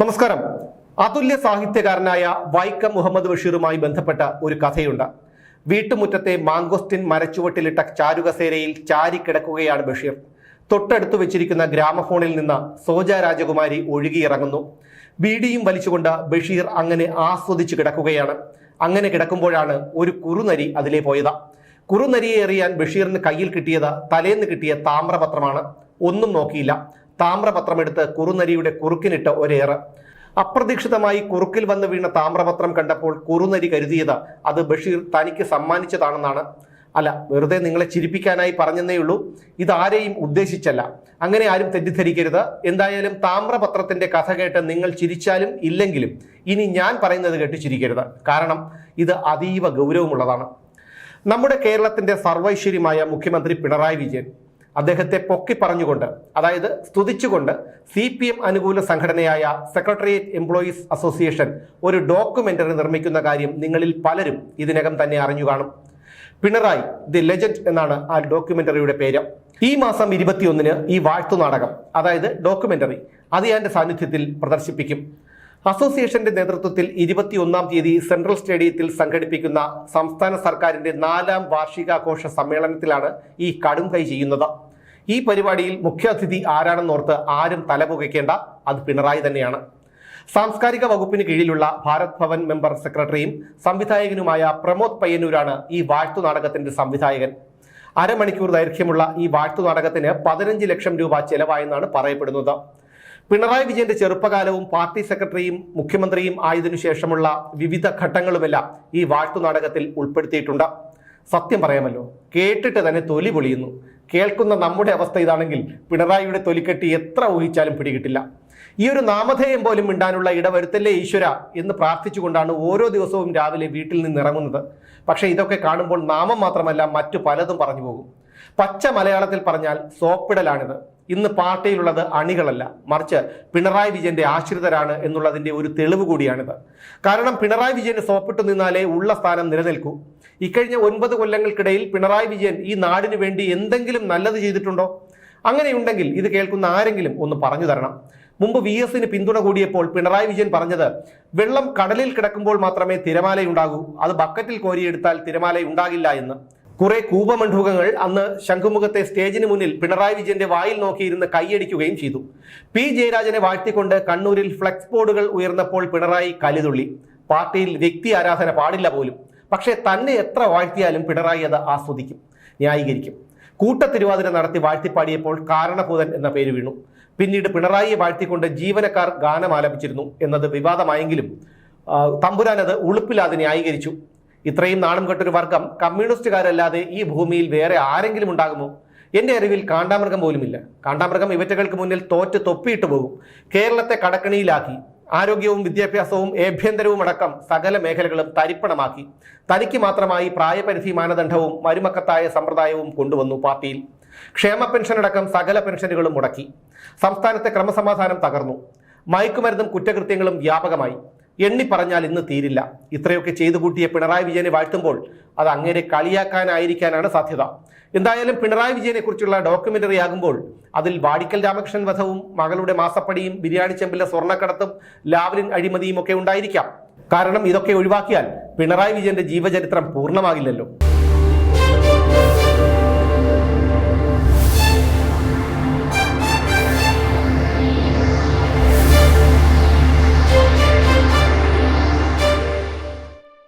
നമസ്കാരം. അതുല്യ സാഹിത്യകാരനായ വൈക്കം മുഹമ്മദ് ബഷീറുമായി ബന്ധപ്പെട്ട ഒരു കഥയുണ്ട്. വീട്ടുമുറ്റത്തെ മാങ്കോസ്റ്റിൻ മരച്ചുവട്ടിലിട്ട ചാരുകസേരയിൽ ചാരിക്കിടക്കുകയാണ് ബഷീർ. തൊട്ടടുത്തു വെച്ചിരിക്കുന്ന ഗ്രാമഫോണിൽ നിന്ന് സോജ രാജകുമാരി ഒഴുകിയിറങ്ങുന്നു. ബീഡിയും വലിച്ചുകൊണ്ട് ബഷീർ അങ്ങനെ ആസ്വദിച്ചു കിടക്കുകയാണ്. അങ്ങനെ കിടക്കുമ്പോഴാണ് ഒരു കുറുനരി അതിലെ പോയത്. കുറുനരിയെ എറിയാൻ ബഷീറിന് കയ്യിൽ കിട്ടിയത് തലേന്ന് കിട്ടിയ താമ്രപത്രമാണ്. ഒന്നും നോക്കിയില്ല. താമ്രപത്രമെടുത്ത് കുറുനരിയുടെ കുറുക്കിനിട്ട് ഒരേറ്. അപ്രതീക്ഷിതമായി കുറുക്കിൽ വന്ന് വീണ താമ്രപത്രം കണ്ടപ്പോൾ കുറുനരി കരുതിയത് അത് ബഷീർ തനിക്ക് സമ്മാനിച്ചതാണെന്നാണ്. അല്ല വെറുതെ നിങ്ങളെ ചിരിപ്പിക്കാനായി പറഞ്ഞെന്നേ ഉള്ളൂ ഇതാരെയും ഉദ്ദേശിച്ചല്ല. അങ്ങനെ ആരും തെറ്റിദ്ധരിക്കരുത്. എന്തായാലും താമ്രപത്രത്തിന്റെ കഥ കേട്ട് നിങ്ങൾ ചിരിച്ചാലും ഇല്ലെങ്കിലും ഇനി ഞാൻ പറയുന്നത് കേട്ട് ചിരിക്കരുത്. കാരണം ഇത് അതീവ ഗൗരവമുള്ളതാണ്. നമ്മുടെ കേരളത്തിന്റെ സർവൈശ്വര്യമായ മുഖ്യമന്ത്രി പിണറായി വിജയൻ അദ്ദേഹത്തെ പൊക്കി പറഞ്ഞുകൊണ്ട് അതായത് സ്തുതിച്ചുകൊണ്ട് സി പി എം അനുകൂല സംഘടനയായ സെക്രട്ടേറിയറ്റ് എംപ്ലോയീസ് അസോസിയേഷൻ ഒരു ഡോക്യുമെന്ററി നിർമ്മിക്കുന്ന കാര്യം നിങ്ങളിൽ പലരും ഇതിനകം തന്നെ അറിഞ്ഞു കാണും. പിണറായി ദി ലെജൻഡ് എന്നാണ് ആ ഡോക്യുമെന്ററിയുടെ പേര്. ഈ മാസം ഇരുപത്തിയൊന്നിന് ഈ വാഴ്ത്തു നാടകം അതായത് ഡോക്യുമെന്ററി അതിയാന്റെ സാന്നിധ്യത്തിൽ പ്രദർശിപ്പിക്കും. അസോസിയേഷന്റെ നേതൃത്വത്തിൽ ഇരുപത്തിയൊന്നാം തീയതി സെൻട്രൽ സ്റ്റേഡിയത്തിൽ സംഘടിപ്പിക്കുന്ന സംസ്ഥാന സർക്കാരിന്റെ നാലാം വാർഷികാഘോഷ സമ്മേളനത്തിലാണ് ഈ കടും കൈ ചെയ്യുന്നത്. ഈ പരിപാടിയിൽ മുഖ്യാതിഥി ആരാണെന്നോർത്ത് ആരും തലപുകയ്ക്കേണ്ട അത് പിണറായി തന്നെയാണ്. സാംസ്കാരിക വകുപ്പിന് കീഴിലുള്ള ഭാരത് ഭവൻ മെമ്പർ സെക്രട്ടറിയും സംവിധായകനുമായ പ്രമോദ് പയ്യന്നൂരാണ് ഈ വാഴ്ത്തു നാടകത്തിന്റെ സംവിധായകൻ. അരമണിക്കൂർ ദൈർഘ്യമുള്ള ഈ വാഴ്ത്തു നാടകത്തിന് പതിനഞ്ച് ലക്ഷം രൂപ ചെലവായെന്നാണ് പറയപ്പെടുന്നത്. പിണറായി വിജയന്റെ ചെറുപ്പകാലവും പാർട്ടി സെക്രട്ടറിയും മുഖ്യമന്ത്രിയും ആയതിനു ശേഷമുള്ള വിവിധ ഘട്ടങ്ങളുമെല്ലാം ഈ വാഴ്ത്തു നാടകത്തിൽ ഉൾപ്പെടുത്തിയിട്ടുണ്ട്. സത്യം പറയാമല്ലോ. കേട്ടിട്ട് തന്നെ തൊലി പൊളിയുന്നു. കേൾക്കുന്ന നമ്മുടെ അവസ്ഥ ഇതാണെങ്കിൽ പിണറായിയുടെ തൊലിക്കെട്ടി എത്ര ഊഹിച്ചാലും പിടികിട്ടില്ല. ഈ ഒരു നാമധേയം പോലും മിണ്ടാനുള്ള ഇടവരുത്തല്ലേ ഈശ്വര എന്ന് പ്രാർത്ഥിച്ചുകൊണ്ടാണ് ഓരോ ദിവസവും രാവിലെ വീട്ടിൽ നിന്ന് ഇറങ്ങുന്നത്. പക്ഷേ ഇതൊക്കെ കാണുമ്പോൾ നാമം മാത്രമല്ല മറ്റു പലതും പറഞ്ഞു പോകും. പച്ച മലയാളത്തിൽ പറഞ്ഞാൽ സോപ്പിടലാണിത്. ഇന്ന് പാർട്ടിയിലുള്ളത് അണികളല്ല മറിച്ച് പിണറായി വിജയന്റെ ആശ്രിതരാണ് എന്നുള്ളതിന്റെ ഒരു തെളിവ് കൂടിയാണിത്. കാരണം പിണറായി വിജയന് സോപ്പിട്ട് നിന്നാലേ ഉള്ള സ്ഥാനം നിലനിൽക്കൂ. ഇക്കഴിഞ്ഞ ഒൻപത് കൊല്ലങ്ങൾക്കിടയിൽ പിണറായി വിജയൻ ഈ നാടിന് വേണ്ടി എന്തെങ്കിലും നല്ലത് ചെയ്തിട്ടുണ്ടോ? അങ്ങനെയുണ്ടെങ്കിൽ ഇത് കേൾക്കുന്ന ആരെങ്കിലും ഒന്ന് പറഞ്ഞു തരണം. മുമ്പ് വി എസിന് പിന്തുണ കൂടിയപ്പോൾ പിണറായി വിജയൻ പറഞ്ഞത് വെള്ളം കടലിൽ കിടക്കുമ്പോൾ മാത്രമേ തിരമാലയുണ്ടാകൂ. അത് ബക്കറ്റിൽ കോരിയെടുത്താൽ തിരമാലയുണ്ടാകില്ല എന്ന്. കുറെ കൂപമണ്ഡൂകങ്ങൾ അന്ന് ശംഖുമുഖത്തെ സ്റ്റേജിന് മുന്നിൽ പിണറായി വിജയന്റെ വായിൽ നോക്കിയിരുന്ന് കൈയടിക്കുകയും ചെയ്തു. പി. ജയരാജനെ വാഴ്ത്തിക്കൊണ്ട് കണ്ണൂരിൽ ഫ്ലെക്സ് ബോർഡുകൾ ഉയർന്നപ്പോൾ പിണറായി കലിതുള്ളി. പാർട്ടിയിൽ വ്യക്തി ആരാധന പാടില്ല പോലും. പക്ഷേ തന്നെ എത്ര വാഴ്ത്തിയാലും പിണറായി അത് ആസ്വദിക്കും ന്യായീകരിക്കും. കൂട്ടത്തിരുവാതിര നടത്തി വാഴ്ത്തിപ്പാടിയപ്പോൾ കാരണഭൂതൻ എന്ന പേര് വീണു. പിന്നീട് പിണറായിയെ വാഴ്ത്തിക്കൊണ്ട് ജീവനക്കാർ ഗാനം ആലപിച്ചിരുന്നു എന്നത് വിവാദമായെങ്കിലും തമ്പുരാൻ അത് ഉളുപ്പില്ലാതെ ന്യായീകരിച്ചു. ഇത്രയും നാണം കെട്ടൊരു വർഗം കമ്മ്യൂണിസ്റ്റുകാരല്ലാതെ ഈ ഭൂമിയിൽ വേറെ ആരെങ്കിലും ഉണ്ടാകുമോ? എന്റെ അറിവിൽ കാണ്ടാമൃഗം പോലുമില്ല. കാണ്ടാമൃഗം ഇവറ്റകൾക്ക് മുന്നിൽ തോറ്റ് തൊപ്പിയിട്ട് പോകും. കേരളത്തെ കടക്കണിയിലാക്കി. ആരോഗ്യവും വിദ്യാഭ്യാസവും ഏഭ്യന്തരവും അടക്കം സകല മേഖലകളും തരിപ്പണമാക്കി. തനിക്ക് മാത്രമായി പ്രായപരിധി മാനദണ്ഡവും മരുമക്കത്തായ സമ്പ്രദായവും കൊണ്ടുവന്നു പാർട്ടിയിൽ. ക്ഷേമ പെൻഷൻ അടക്കം സകല പെൻഷനുകളും മുടക്കി. സംസ്ഥാനത്തെ ക്രമസമാധാനം തകർന്നു. മയക്കുമരുന്നും കുറ്റകൃത്യങ്ങളും വ്യാപകമായി. എണ്ണി പറഞ്ഞാൽ ഇന്ന് തീരില്ല. ഇത്രയൊക്കെ ചെയ്തു കൂട്ടിയ പിണറായി വിജയനെ വാഴ്ത്തുമ്പോൾ അത് അങ്ങനെ കളിയാക്കാനായിരിക്കാനാണ് സാധ്യത. എന്തായാലും പിണറായി വിജയനെ കുറിച്ചുള്ള ഡോക്യുമെന്ററി ആകുമ്പോൾ അതിൽ വാടിക്കൽ രാമകൃഷ്ണൻ വധവും മകളുടെ മാസപ്പടിയും ബിരിയാണി ചെമ്പിലെ സ്വർണക്കടത്തും ലാവലിൻ അഴിമതിയും ഒക്കെ ഉണ്ടായിരിക്കാം. കാരണം ഇതൊക്കെ ഒഴിവാക്കിയാൽ പിണറായി വിജയന്റെ ജീവചരിത്രം പൂർണമാകില്ലല്ലോ.